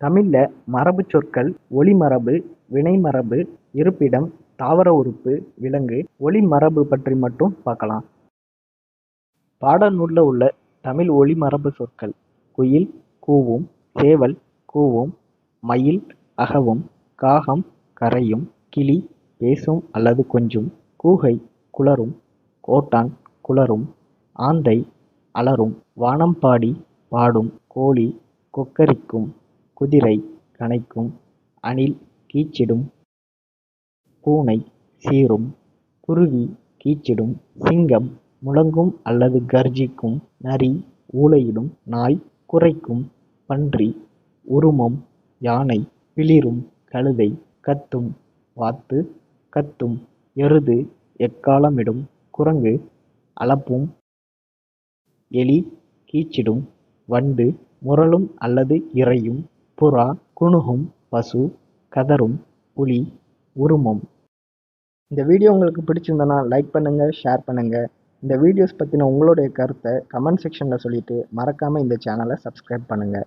தமிழில் மரபு சொற்கள் ஒலிமரபு வினைமரபு இருப்பிடம் தாவர உறுப்பு விலங்கு ஒலிமரபு பற்றி மட்டும் பார்க்கலாம். பாடநூலில் உள்ள தமிழ் ஒலிமரபு சொற்கள் குயில் கூவும் சேவல் கூவும் மயில் அகவும் காகம் கரையும் கிளி பேசும் அல்லது கொஞ்சும் கூகை குளரும் கோட்டான் குளரும் ஆந்தை அலறும் வானம்பாடி பாடும் கோழி கொக்கரிக்கும் குதிரை கனைக்கும் அணில் கீச்சிடும். பூனை சீறும். குருவி கீச்சிடும். சிங்கம் முழங்கும் அல்லது கர்ஜிக்கும். நரி ஊளையிடும். நாய் குரைக்கும். பன்றி உருமம். யானை பிளிரும். கழுதை கத்தும். வாத்து கத்தும். எருது எக்காளமிடும் குரங்கு அலப்பும் எலி கீச்சிடும். வண்டு முரளும் அல்லது இரையும் புறா குணுகும் பசு கதறும் புலி உருமம். இந்த வீடியோ உங்களுக்கு பிடிச்சிருந்தனா லைக் பண்ணுங்கள் ஷேர் பண்ணுங்கள் இந்த வீடியோஸ் பற்றின உங்களுடைய கருத்தை கமெண்ட் செக்ஷனில் சொல்லிவிட்டு மறக்காமல் இந்த சேனலை சப்ஸ்கிரைப் பண்ணுங்கள்